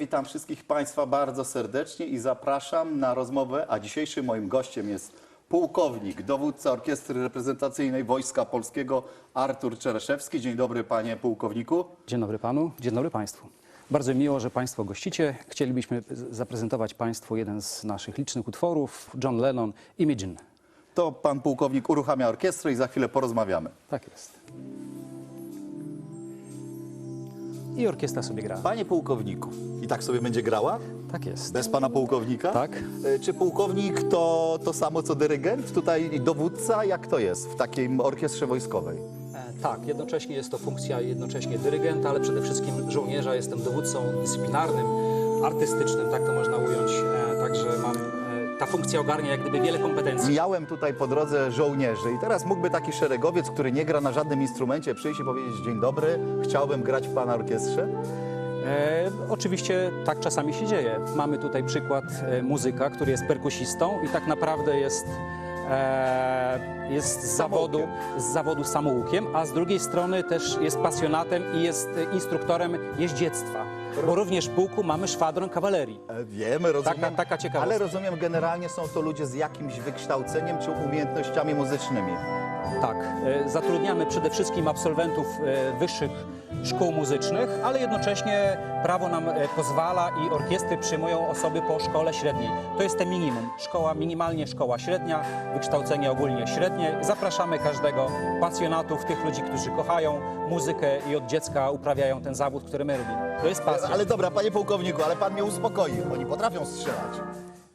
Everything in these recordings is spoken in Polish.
witam wszystkich Państwa bardzo serdecznie i zapraszam na rozmowę, a dzisiejszym moim gościem jest pułkownik, dowódca Orkiestry Reprezentacyjnej Wojska Polskiego Artur Czereszewski. Dzień dobry panie pułkowniku. Dzień dobry panu, dzień dobry państwu. Bardzo miło, że państwo gościcie. Chcielibyśmy zaprezentować państwu jeden z naszych licznych utworów, John Lennon, Imagine. To pan pułkownik uruchamia orkiestrę i za chwilę porozmawiamy. Tak jest. I orkiestra sobie gra. Panie pułkowniku, i tak sobie będzie grała? Tak jest. Bez pana pułkownika? Tak. E, Czy pułkownik to to samo co dyrygent? Tutaj dowódca? Jak to jest w takiej orkiestrze wojskowej? E, Tak, jednocześnie jest to funkcja jednocześnie dyrygenta, ale przede wszystkim żołnierza. Jestem dowódcą dyscyplinarnym, artystycznym, tak to można ująć. E, Także mam, ta funkcja ogarnia jak gdyby wiele kompetencji. Mijałem tutaj po drodze żołnierzy i teraz mógłby taki szeregowiec, który nie gra na żadnym instrumencie, przyjść i powiedzieć dzień dobry, chciałbym grać w pana orkiestrze? E, oczywiście tak czasami się dzieje. Mamy tutaj przykład e, muzyka, który jest perkusistą i tak naprawdę jest, e, jest z zawodu, z zawodu samoukiem, a z drugiej strony też jest pasjonatem i jest instruktorem jeździectwa. Bo również w pułku mamy szwadron kawalerii. E, Wiemy, rozumiem. Taka- taka ciekawostka. Ale rozumiem, generalnie są to ludzie z jakimś wykształceniem czy umiejętnościami muzycznymi. Tak, e, zatrudniamy przede wszystkim absolwentów e, wyższych szkół muzycznych, ale jednocześnie prawo nam e, pozwala i orkiestry przyjmują osoby po szkole średniej. To jest te minimum. Szkoła, minimalnie szkoła średnia, wykształcenie ogólnie średnie. Zapraszamy każdego pasjonatów, tych ludzi, którzy kochają muzykę i od dziecka uprawiają ten zawód, który my robimy. To jest pasja. Ale dobra, panie pułkowniku, ale pan mnie uspokoi. Oni potrafią strzelać.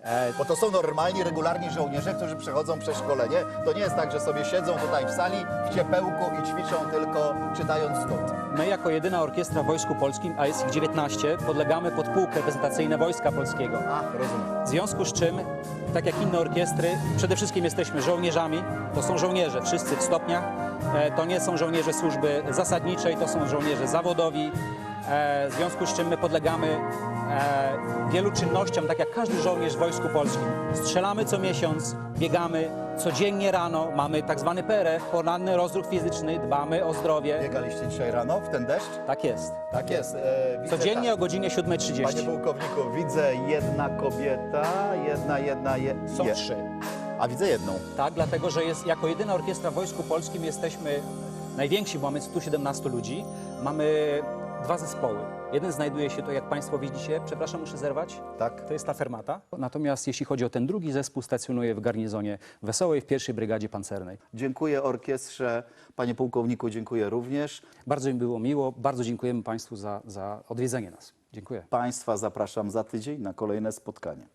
E, Bo to są normalni, regularni żołnierze, którzy przechodzą przeszkolenie. To nie jest tak, że sobie siedzą tutaj w sali w ciepełku i ćwiczą tylko czytając nut. My jako jedyna orkiestra w Wojsku Polskim, a jest ich 19, podlegamy pod pułk reprezentacyjny Wojska Polskiego. A, rozumiem. W związku z czym, tak jak inne orkiestry, przede wszystkim jesteśmy żołnierzami. To są żołnierze wszyscy w stopniach. E, To nie są żołnierze służby zasadniczej, to są żołnierze zawodowi. E, W związku z czym my podlegamy e, wielu czynnościom, tak jak każdy żołnierz w Wojsku Polskim. Strzelamy co miesiąc, biegamy codziennie rano, mamy tak zwany PRF, poranny rozruch fizyczny, dbamy o zdrowie. Biegaliście dzisiaj rano w ten deszcz? Tak jest. Tak jest. E, widzę Codziennie o godzinie tak. Panie 7.30. pułkowniku, widzę jedna kobieta, jedna, jedna, je, Są je. trzy. A widzę jedną. Tak, dlatego że jest, jako jedyna orkiestra w Wojsku Polskim jesteśmy najwięksi, bo mamy 117 ludzi. Mamy dwa zespoły. Jeden znajduje się tu, jak Państwo widzicie, przepraszam, muszę zerwać. Tak. To jest ta fermata. Natomiast jeśli chodzi o ten drugi zespół, stacjonuje w garnizonie Wesołej w pierwszej brygadzie pancernej. Dziękuję orkiestrze. Panie pułkowniku, dziękuję również. Bardzo mi było miło, bardzo dziękujemy Państwu za, za odwiedzenie nas. Dziękuję. Państwa zapraszam za tydzień na kolejne spotkanie.